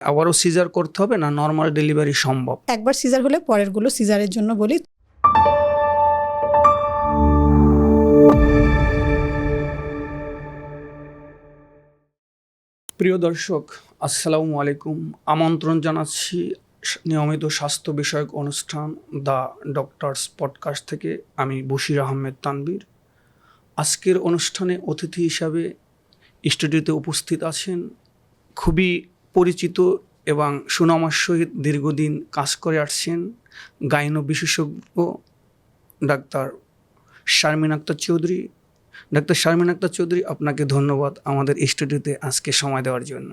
আবারও সিজার করতে হবে না নর্মাল ডেলিভারি সম্ভব? একবার সিজার হলে পরেরগুলো সিজারের জন্য বলি। প্রিয় দর্শক আসসালামু আলাইকুম। আমন্ত্রণ জানাচ্ছি নিয়মিত স্বাস্থ্য বিষয়ক অনুষ্ঠান দ্য ডক্টরস পডকাস্ট থেকে আমি বশির আহমেদ তানবীর আজকের অনুষ্ঠানে অতিথি হিসাবে স্টুডিওতে উপস্থিত আছেন খুবই পরিচিত এবং সুনামার সহিত দীর্ঘদিন কাজ করে আসছেন গাইন বিশেষজ্ঞ ডাক্তার শারমিন আক্তার চৌধুরী। ডাক্তার শারমিন আক্তার চৌধুরী আপনাকে ধন্যবাদ আমাদের স্টুডিওতে আজকে সময় দেওয়ার জন্য।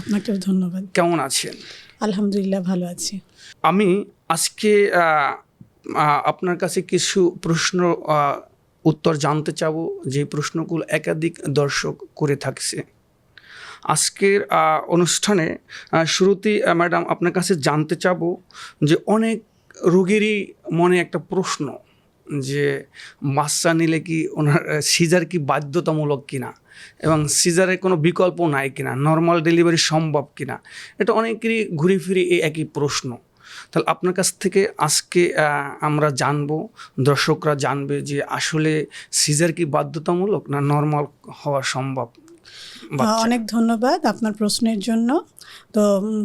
আপনাকেও ধন্যবাদ। কেমন আছেন? আলহামদুলিল্লাহ ভালো আছি। আমি আজকে আপনার কাছে কিছু প্রশ্ন উত্তর জানতে চাবো। যে প্রশ্নগুলো একাধিক দর্শক করে থাকছে। আজকের অনুষ্ঠানে শুরুতেই ম্যাডাম আপনার কাছে জানতে চাবো যে অনেক রোগীরই মনে একটা প্রশ্ন যে বাচ্চা নিলে কি ওনার সিজার কি বাধ্যতামূলক কিনা? এবং সিজারের কোনো বিকল্প নাই কিনা? নর্মাল ডেলিভারি সম্ভব কিনা? এটা অনেকেরই ঘুরে ফিরে এই একই প্রশ্ন। তাহলে আপনার কাছ থেকে আজকে আমরা জানব, দর্শকরা জানবে যে আসলে সিজার কি বাধ্যতামূলক না নর্মাল হওয়া সম্ভব? অনেক ধন্যবাদ আপনার প্রশ্নের জন্য। তো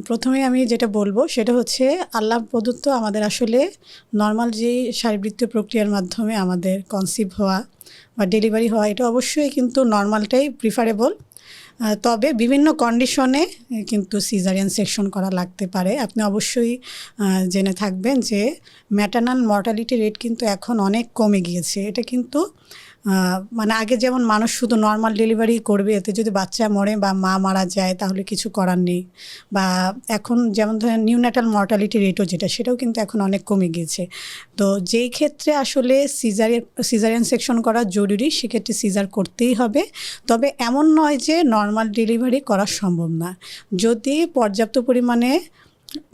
প্রথমে আমি যেটা বলব, সেটা হচ্ছে আল্লাহ প্রদত্ত আমাদের আসলে নর্মাল যেই শারীরবৃত্তীয় প্রক্রিয়ার মাধ্যমে আমাদের কনসিভ হওয়া বা ডেলিভারি হওয়া, এটা অবশ্যই কিন্তু নর্মালটাই প্রিফারেবল তবে বিভিন্ন কন্ডিশনে কিন্তু সিজারিয়ান সেকশন করা লাগতে পারে। আপনি অবশ্যই জেনে থাকবেন যে ম্যাটার্নাল মর্টালিটি রেট কিন্তু এখন অনেক কমে গিয়েছে। এটা কিন্তু মানে আগে যেমন মানুষ শুধু নর্মাল ডেলিভারি করবে, এতে যদি বাচ্চা মরে বা মা মারা যায়, তাহলে কিছু করার নেই। বা এখন যেমন ধরেন নিউন্যাটাল মর্টালিটি রেটও যেটা, সেটাও কিন্তু এখন অনেক কমে গিয়েছে। তো যেই ক্ষেত্রে আসলে সিজারের সিজারিয়ান সেকশন করা জরুরি, সেক্ষেত্রে সিজার করতেই হবে। তবে এমন নয় যে নর্মাল ডেলিভারি করা সম্ভব না। যদি পর্যাপ্ত পরিমাণে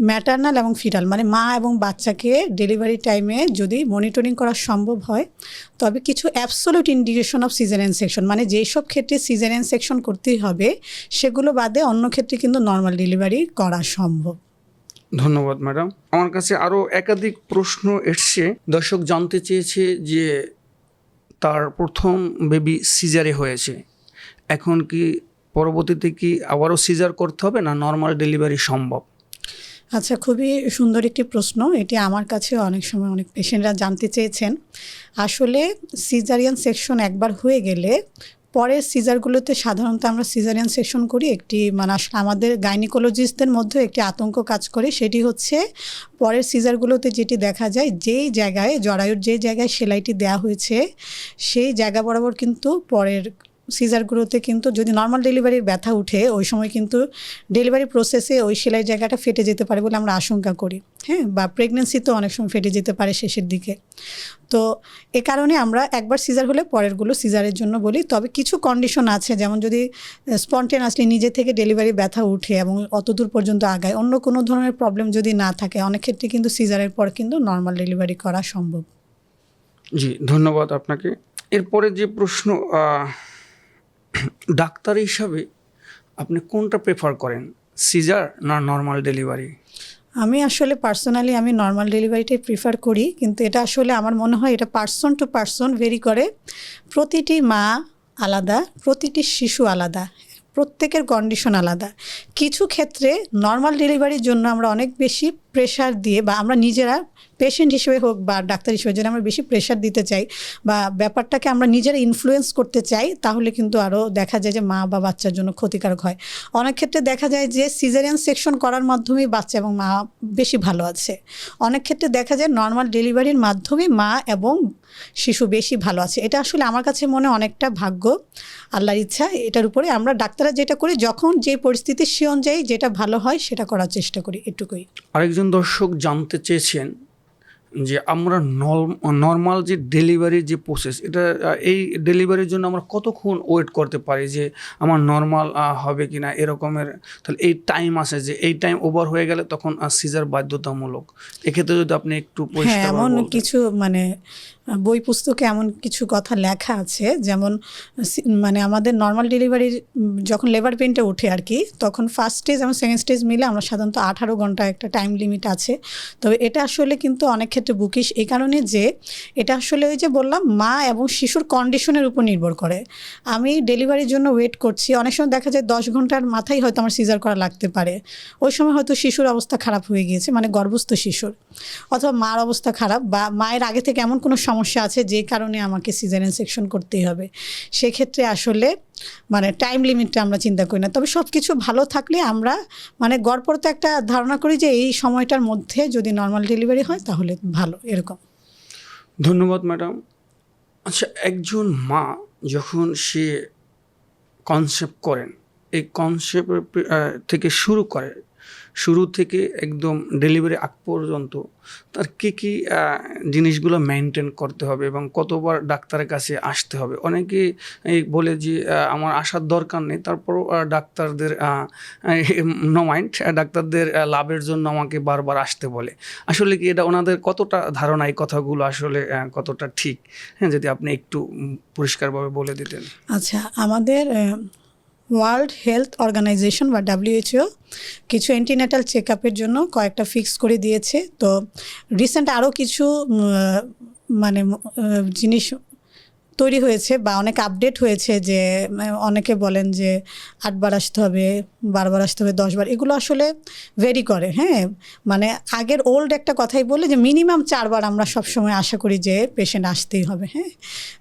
ম্যাটার্নাল এবং ফিটাল মানে মা এবং বাচ্চাকে ডেলিভারি টাইমে যদি মনিটরিং করা সম্ভব হয়, তবে কিছু absolute indication of caesarean section মানে যেই সব ক্ষেত্রে সিজারিয়ান সেকশন করতেই হবে, সেগুলো বাদে অন্য ক্ষেত্রে কিন্তু নর্মাল ডেলিভারি করা সম্ভব। ধন্যবাদ ম্যাডাম আমার কাছে আরও একাধিক প্রশ্ন এসছে। দর্শক জানতে চেয়েছে যে তার প্রথম বেবি সিজারে হয়েছে। এখন কি পরবর্তীতে কি আবারও সিজার করতে হবে না নর্মাল ডেলিভারি সম্ভব? আচ্ছা খুবই সুন্দর একটি প্রশ্ন। এটি আমার কাছে অনেক সময় অনেক পেশেন্টরা জানতে চেয়েছেন। আসলে সিজারিয়ান সেকশন একবার হয়ে গেলে পরের সিজারগুলোতে সাধারণত আমরা সিজারিয়ান সেকশন করি। একটি মানে আসলে আমাদের গাইনিকোলজিস্টদের মধ্যে একটি আতঙ্ক কাজ করে। সেটি হচ্ছে পরের সিজারগুলোতে যেটি দেখা যায়, যেই জায়গায় জরায়ুর যে জায়গায় সেলাইটি দেওয়া হয়েছে, সেই জায়গা বরাবর কিন্তু পরের সিজারগুলোতে কিন্তু যদি নর্মাল ডেলিভারির ব্যথা উঠে, ওই সময় কিন্তু ডেলিভারি প্রসেসে ওই সেলাই জায়গাটা ফেটে যেতে পারে বলে আমরা আশঙ্কা করি। হ্যাঁ বা প্রেগনেন্সিতেও অনেক সময় ফেটে যেতে পারে শেষের দিকে। তো এ কারণে আমরা একবার সিজার হলে পরেরগুলো সিজারের জন্য বলি। তবে কিছু কন্ডিশন আছে, যেমন যদি স্পন্টেনাসলি নিজে থেকে ডেলিভারি ব্যথা উঠে এবং অত দূর পর্যন্ত আগায়, অন্য কোনো ধরনের প্রবলেম যদি না থাকে, অনেক ক্ষেত্রে কিন্তু সিজারের পর কিন্তু নর্মাল ডেলিভারি করা সম্ভব। জি, ধন্যবাদ আপনাকে। এরপরে যে প্রশ্ন ডাক্তার হিসাবে আপনি কোনটা প্রেফার করেন, সিজার না নর্মাল ডেলিভারি আমি আসলে পার্সোনালি আমি নর্মাল ডেলিভারিটাই প্রিফার করি, কিন্তু এটা আসলে আমার মনে হয় এটা পার্সন টু পার্সন ভেরি করে। প্রতিটি মা আলাদা, প্রতিটি শিশু আলাদা, প্রত্যেকের কন্ডিশন আলাদা। কিছু ক্ষেত্রে নর্মাল ডেলিভারির জন্য আমরা অনেক বেশি প্রেশার দিয়ে বা আমরা নিজেরা পেশেন্ট হিসেবে হোক বা ডাক্তার হিসেবে যদি আমরা বেশি প্রেশার দিতে চাই বা ব্যাপারটাকে আমরা নিজেরা ইনফ্লুয়েন্স করতে চাই, তাহলে কিন্তু আরও দেখা যায় যে মা বা বাচ্চার জন্য ক্ষতিকারক হয়। অনেক ক্ষেত্রে দেখা যায় যে সিজারিয়ান সেকশন করার মাধ্যমেই বাচ্চা এবং মা বেশি ভালো আছে। অনেক ক্ষেত্রে দেখা যায় নর্মাল ডেলিভারির মাধ্যমে মা এবং শিশু বেশি ভালো আছে। এটা আসলে আমার কাছে মনে অনেকটা ভাগ্য, আল্লাহর ইচ্ছা। এটার উপরে আমরা ডাক্তাররা যেটা করি, যখন যে পরিস্থিতি সে অনুযায়ী যেটা ভালো হয় সেটা করার চেষ্টা করি, এটুকুই। আরেকজন দর্শক জানতে চেয়েছেন যে আমরা নর্মাল যে ডেলিভারি যে প্রসেস এটা এই ডেলিভারির জন্য আমরা কতক্ষণ ওয়েট করতে পারি যে আমার নর্মাল হবে কি না এরকমের? তাহলে এই টাইম আসে যে এই টাইম ওভার হয়ে গেলে তখন সিজার বাধ্যতামূলক। এক্ষেত্রে যদি আপনি একটু হ্যাঁ এমন কিছু মানে বই পুস্তকে এমন কিছু কথা লেখা আছে, যেমন মানে আমাদের নর্মাল ডেলিভারির যখন লেবার পেনটা ওঠে আর কি, তখন ফার্স্ট স্টেজ এবং সেকেন্ড স্টেজ মিলে আমরা সাধারণত আঠারো ঘণ্টা একটা টাইম লিমিট আছে। তবে এটা আসলে কিন্তু অনেক ক্ষেত্রে বুকিশ এই কারণে যে এটা আসলে ওই যে বললাম, মা এবং শিশুর কন্ডিশনের উপর নির্ভর করে। আমি ডেলিভারির জন্য ওয়েট করছি, অনেক সময় দেখা যায় দশ ঘণ্টার মাথায় হয়তো আমার সিজার করা লাগতে পারে। ওই সময় হয়তো শিশুর অবস্থা খারাপ হয়ে গিয়েছে মানে গর্ভস্থ শিশুর। অথবা মার অবস্থা খারাপ বা মায়ের আগে থেকে এমন কোনো সমস্যা আছে, যে কারণে আমাকে সিজারিয়ান সেকশন করতেই হবে। সেক্ষেত্রে আসলে মানে টাইম লিমিটটা আমরা চিন্তা করি না। তবে সব কিছু ভালো থাকলে আমরা মানে গড়পড়তে একটা ধারণা করি যে এই সময়টার মধ্যে যদি নর্মাল ডেলিভারি হয়, তাহলে ভালো, এরকম। ধন্যবাদ ম্যাডাম। আচ্ছা একজন মা যখন সে কনসেপ্ট করেন, এই কনসেপ্ট থেকে শুরু করে শুরু থেকে একদম ডেলিভারি আগ পর্যন্ত তার কী কী জিনিসগুলো মেনটেন করতে হবে এবং কতবার ডাক্তারের কাছে আসতে হবে? অনেকে বলে যে আমার আসার দরকার নেই, তারপরও ডাক্তারদের নো মাইন্ড ডাক্তারদের লাভের জন্য আমাকে বারবার আসতে বলে। আসলে কি এটা ওনাদের কতটা ধারণা এই কথাগুলো আসলে কতটা ঠিক? হ্যাঁ যদি আপনি একটু পরিষ্কারভাবে বলে দিতেন। আচ্ছা আমাদের ওয়ার্ল্ড হেলথ অর্গানাইজেশন বা ডাব্লিউএইচও কিছু অ্যান্টিনেটাল চেক আপের জন্য কয়েকটা ফিক্স করে দিয়েছে। তো রিসেন্ট আরও কিছু মানে জিনিস তৈরি হয়েছে বা অনেক আপডেট হয়েছে যে অনেকে বলেন যে আটবার আসতে হবে, বারবার আসতে হবে, দশবার। এগুলো আসলে ভেরি করে হ্যাঁ? মানে আগের ওল্ড একটা কথাই বলে যে মিনিমাম চারবার আমরা সবসময় আশা করি যে পেশেন্ট আসতেই হবে হ্যাঁ?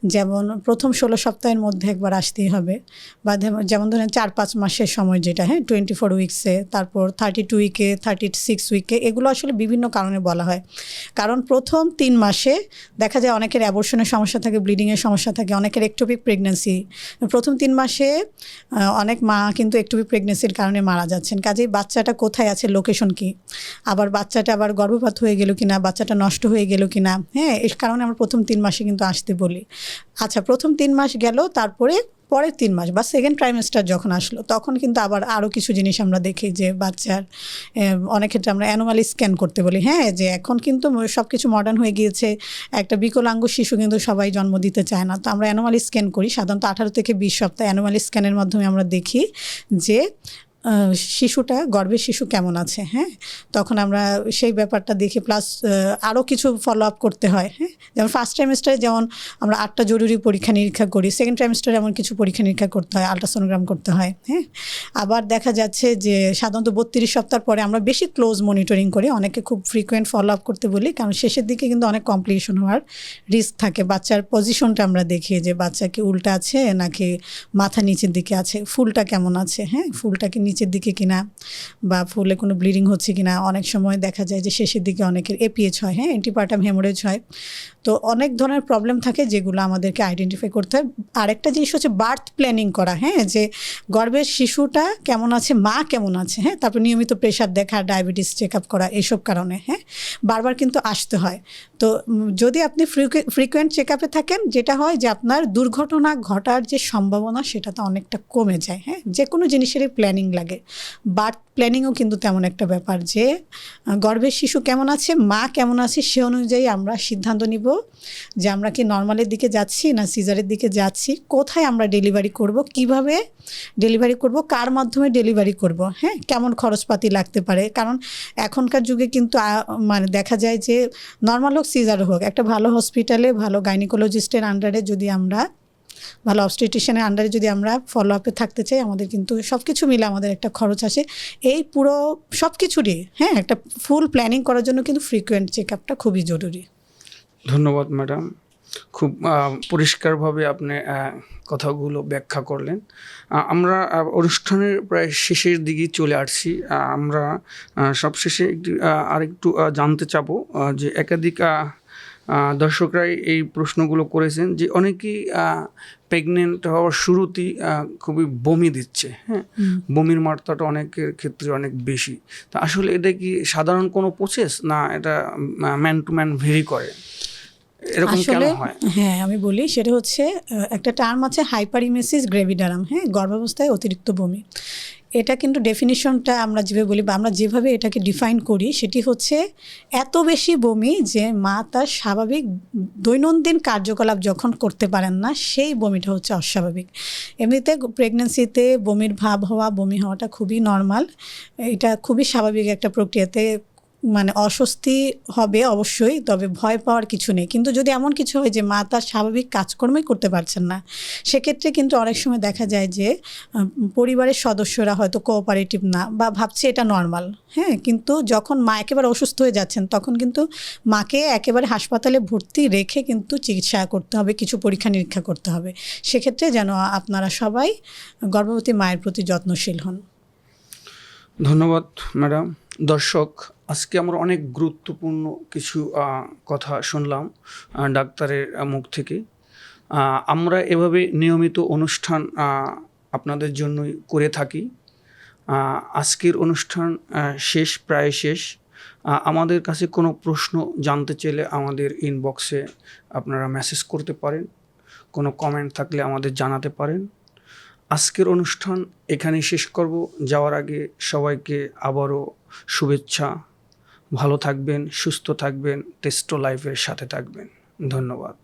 যেমন প্রথম ষোলো সপ্তাহের মধ্যে একবার আসতেই হবে বা যেমন ধরেন চার পাঁচ মাসের সময় যেটা হ্যাঁ? টোয়েন্টি ফোর উইকসে তারপর থার্টি টু উইকে থার্টি সিক্স উইকে এগুলো আসলে বিভিন্ন কারণে বলা হয়। কারণ প্রথম তিন মাসে দেখা যায় অনেকের অ্যাবর্শনের সমস্যা থাকে ব্লিডিংয়ের সমস্যা থাকে, অনেকের একটোপিক প্রেগনেন্সি প্রথম তিন মাসে অনেক মা কিন্তু একটোপিক প্রেগনেন্সির কারণে মারা যাচ্ছেন। কাজেই বাচ্চাটা কোথায় আছে লোকেশন কি? আবার বাচ্চাটা আবার গর্ভপাত হয়ে গেল কিনা, বাচ্চাটা নষ্ট হয়ে গেল কিনা? হ্যাঁ এর কারণে আমরা প্রথম তিন মাসে কিন্তু আসতে বলি। আচ্ছা প্রথম তিন মাস গেল, তারপরে পরের তিন মাস বা সেকেন্ড ট্রাইমেস্টার যখন আসলো, তখন কিন্তু আবার আরও কিছু জিনিস আমরা দেখি যে বাচ্চার অনেক ক্ষেত্রে আমরা অ্যানোমালি স্ক্যান করতে বলি। হ্যাঁ যে এখন কিন্তু সব কিছু মডার্ন হয়ে গিয়েছে। একটা বিকলাঙ্গ শিশু কিন্তু সবাই জন্ম দিতে চায় না। তো আমরা অ্যানোমালি স্ক্যান করি। সাধারণত আঠারো থেকে বিশ সপ্তাহ অ্যানোমালি স্ক্যানের মাধ্যমে আমরা দেখি যে শিশুটা, গর্ভের শিশু কেমন আছে হ্যাঁ? তখন আমরা সেই ব্যাপারটা দেখি প্লাস আরও কিছু ফলো আপ করতে হয় হ্যাঁ? যেমন ফার্স্ট ট্রাইমেস্টারে যেমন আমরা আটটা জরুরি পরীক্ষা নিরীক্ষা করি সেকেন্ড ট্রাইমেস্টারে এমন কিছু পরীক্ষা নিরীক্ষা করতে হয় আলট্রাসোনোগ্রাম করতে হয় হ্যাঁ? আবার দেখা যাচ্ছে যে সাধারণত বত্রিশ সপ্তাহ পরে আমরা বেশি ক্লোজ মনিটরিং করি, অনেকে খুব ফ্রিকোয়েন্ট ফলো আপ করতে বলি, কারণ শেষের দিকে কিন্তু অনেক কমপ্লিকেশন হওয়ার রিস্ক থাকে। বাচ্চার পজিশনটা আমরা দেখি যে বাচ্চা কি উল্টা আছে নাকি মাথা নিচের দিকে আছে, ফুলটা কেমন আছে হ্যাঁ? ফুলটা কি নিচের দিকে কিনা বা ফুলে কোনো ব্লিডিং হচ্ছে কিনা, অনেক সময় দেখা যায় যে শেষের দিকে অনেকের এপিএইচ হয় হ্যাঁ অ্যান্টিপার্টাম হেমোরেজ হয়। তো অনেক ধরনের প্রবলেম থাকে যেগুলো আমাদেরকে আইডেন্টিফাই করতে হয়। আরেকটা জিনিস হচ্ছে বার্থ প্ল্যানিং করা হ্যাঁ যে গর্ভের শিশুটা কেমন আছে, মা কেমন আছে হ্যাঁ তারপর নিয়মিত প্রেশার দেখা, ডায়াবেটিস চেক আপ করা, এসব কারণে হ্যাঁ বারবার কিন্তু আসতে হয়। তো যদি আপনি ফ্রিকোয়েন্ট চেক আপে থাকেন, যেটা হয় যে আপনার দুর্ঘটনা ঘটার যে সম্ভাবনা সেটা তো অনেকটা কমে যায় হ্যাঁ যে কোনো জিনিসেরই প্ল্যানিং লাগে বার্থ প্ল্যানিংও কিন্তু তেমন একটা ব্যাপার যে গর্ভের শিশু কেমন আছে, মা কেমন আছে সে অনুযায়ী আমরা সিদ্ধান্ত নিব যে আমরা কি নর্মালের দিকে যাচ্ছি না সিজারের দিকে যাচ্ছি, কোথায় আমরা ডেলিভারি করব, কীভাবে ডেলিভারি করব, কার মাধ্যমে ডেলিভারি করব হ্যাঁ কেমন খরচপাতি লাগতে পারে। কারণ এখনকার যুগে কিন্তু মানে দেখা যায় যে, নর্মাল হোক, সিজার হোক, একটা ভালো হসপিটালে ভালো গাইনিকোলজিস্টের আন্ডারে যদি আমরা ভালো অবস্টিটিশিয়ানের আন্ডারে যদি আমরা ফলো আপে থাকতে চাই, আমাদের কিন্তু সব কিছু মিলে আমাদের একটা খরচ আসে। এই পুরো সব কিছুরই হ্যাঁ একটা ফুল প্ল্যানিং করার জন্য কিন্তু ফ্রিকোয়েন্ট চেক আপটা খুবই জরুরি। ধন্যবাদ ম্যাডাম খুব পরিষ্কারভাবে আপনি কথাগুলো ব্যাখ্যা করলেন। আমরা অনুষ্ঠানের প্রায় শেষের দিকে চলে আসছি। আমরা সবশেষে একটু আরেকটু জানতে চাবো যে একাধিক দর্শকরাই এই প্রশ্নগুলো করেছেন যে অনেকেই প্রেগনেন্ট হওয়ার শুরুতেই খুবই বমি দিচ্ছে হ্যাঁ? বমির মাত্রাটা অনেকের ক্ষেত্রে অনেক বেশি। তা আসলে এটা কি সাধারণ কোনো প্রসেস না এটা ম্যান টু ম্যান ভেরি করে? এরকম কেন হয়? হ্যাঁ আমি বলি সেটা হচ্ছে একটা টার্ম আছে হাইপারিমেসিস গ্রেভিডারাম হ্যাঁ? গর্ভাবস্থায় অতিরিক্ত বমি। এটা কিন্তু ডেফিনিশনটা আমরা যেভাবে বলি বা আমরা যেভাবে এটাকে ডিফাইন করি, সেটি হচ্ছে এত বেশি বমি যে মা তার স্বাভাবিক দৈনন্দিন কার্যকলাপ যখন করতে পারেন না, সেই বমিটা হচ্ছে অস্বাভাবিক। এমনিতে প্রেগনেন্সিতে বমির ভাব হওয়া, বমি হওয়াটা খুবই নর্মাল এটা খুবই স্বাভাবিক একটা প্রক্রিয়াতে মানে অস্বস্তি হবে অবশ্যই, তবে ভয় পাওয়ার কিছু নেই। কিন্তু যদি এমন কিছু হয় যে মা তার স্বাভাবিক কাজকর্মই করতে পারছেন না, সেক্ষেত্রে কিন্তু অনেক সময় দেখা যায় যে পরিবারের সদস্যরা হয়তো কোঅপারেটিভ না বা ভাবছে এটা নর্মাল হ্যাঁ? কিন্তু যখন মা একেবারে অসুস্থ হয়ে যাচ্ছেন, তখন কিন্তু মাকে একেবারে হাসপাতালে ভর্তি রেখে কিন্তু চিকিৎসা করতে হবে, কিছু পরীক্ষা নিরীক্ষা করতে হবে। সেক্ষেত্রে যেন আপনারা সবাই গর্ভবতী মায়ের প্রতি যত্নশীল হন। ধন্যবাদ, ম্যাডাম। দর্শক, আজকে আমরা অনেক গুরুত্বপূর্ণ কিছু কথা শুনলাম ডাক্তারের মুখ থেকে। আমরা এভাবে নিয়মিত অনুষ্ঠান আপনাদের জন্যই করে থাকি। আজকের অনুষ্ঠান শেষ, প্রায় শেষ। আমাদের কাছে কোনো প্রশ্ন জানতে চাইলে আমাদের ইনবক্সে আপনারা মেসেজ করতে পারেন। কোনো কমেন্ট থাকলে আমাদের জানাতে পারেন। আজকের অনুষ্ঠান এখানে শেষ করব। যাওয়ার আগে সবাইকে আবারও শুভেচ্ছা। ভালো থাকবেন, সুস্থ থাকবেন টেস্টো লাইফের সাথে থাকবেন। ধন্যবাদ।